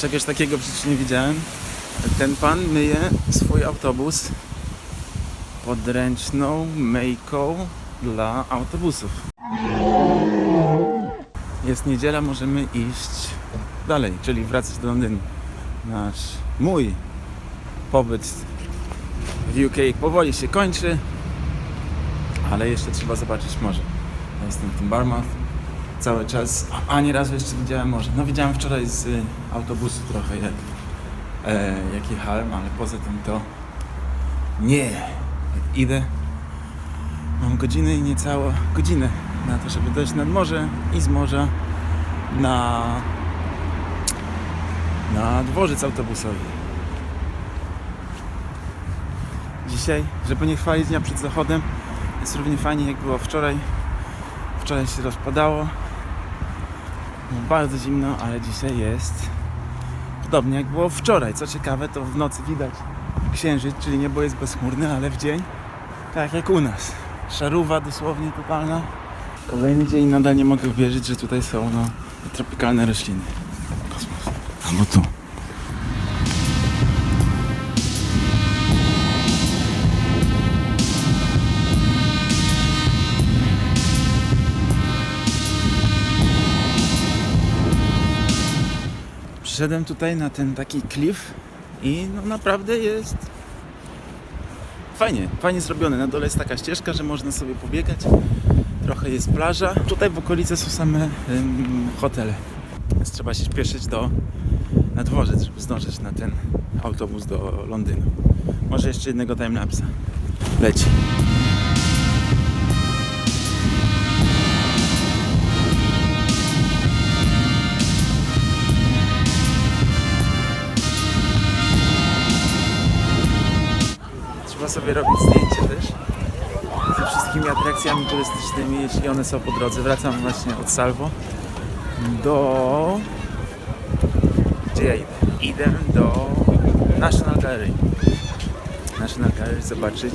Czegoś takiego życiu nie widziałem. Ten pan myje swój autobus podręczną myjką dla autobusów. Jest niedziela, możemy iść dalej, czyli wracać do Londynu. Nasz, mój pobyt w UK powoli się kończy, ale jeszcze trzeba zobaczyć morze. Jestem w tym Barmouth cały czas, a ani razu jeszcze widziałem morza. No widziałem wczoraj z y, autobusu trochę jak, e, jak jechałem, ale poza tym to nie. Idę, mam godzinę i niecałą godzinę na to, żeby dojść nad morze i z morza na, na dworzec autobusowy. Dzisiaj, żeby nie chwalić dnia przed zachodem, jest równie fajnie jak było wczoraj. Wczoraj się rozpadało. Bardzo zimno, ale dzisiaj jest podobnie jak było wczoraj. Co ciekawe, to w nocy widać księżyc, czyli niebo jest bezchmurne, ale w dzień tak jak u nas. Szaruwa dosłownie totalna. Kolejny dzień nadal nie mogę uwierzyć, że tutaj są no, tropikalne rośliny. Kosmos. Albo tu. Przyszedłem tutaj na ten taki klif i no naprawdę jest fajnie, fajnie zrobione. Na dole jest taka ścieżka, że można sobie pobiegać. Trochę jest plaża. Tutaj w okolicy są same ym, hotele. Więc trzeba się śpieszyć do, na dworzec, żeby zdążyć na ten autobus do Londynu. Może jeszcze jednego timelapsa. Leci. Trzeba sobie robić zdjęcie też ze wszystkimi atrakcjami turystycznymi, jeśli one są po drodze. Wracam właśnie od Salvo do... Gdzie ja idę? Idę do National Gallery. National Gallery zobaczyć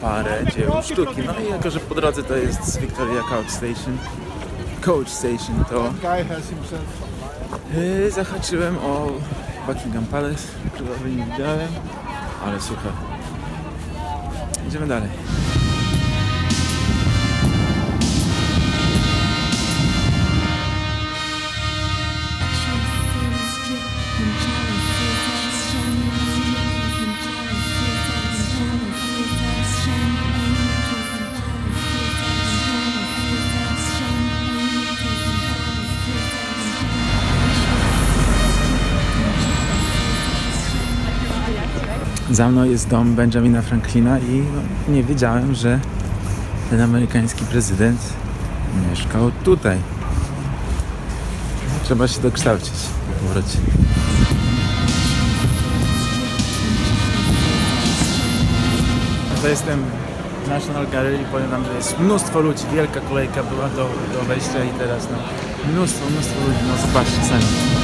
parę dzieł sztuki. No i jako, że po drodze to jest Victoria Coach Station, Coach Station, to yy, zahaczyłem o Buckingham Palace, którego nie widziałem, ale słuchaj. Idziemy dalej. Za mną jest dom Benjamina Franklina i no, nie wiedziałem, że ten amerykański prezydent mieszkał tutaj. Trzeba się dokształcić w powrocie. To jestem w National Gallery i powiem wam, że jest mnóstwo ludzi, wielka kolejka była do, do wejścia i teraz no, mnóstwo, mnóstwo ludzi, no zobaczcie sami.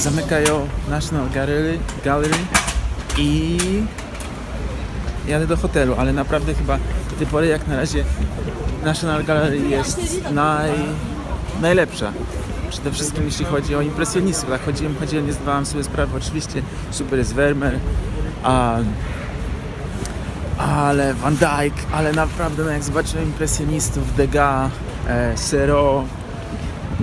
Zamykają National Gallery, Gallery i jadę do hotelu, ale naprawdę chyba do tej pory jak na razie National Gallery jest naj, najlepsza. Przede wszystkim jeśli chodzi o impresjonistów. Tak chodziłem, chodziłem, nie zdawałem sobie sprawy. Oczywiście super jest Vermeer, a, ale Van Dyck, ale naprawdę no jak zobaczyłem impresjonistów, Degas, e,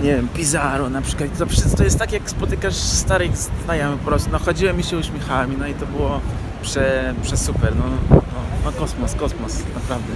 nie wiem, Pizarro na przykład. To, to jest tak, jak spotykasz starych znajomych po prostu. No chodziłem i się uśmiechałem, no i to było prze, prze super. No, no, no kosmos, kosmos, naprawdę.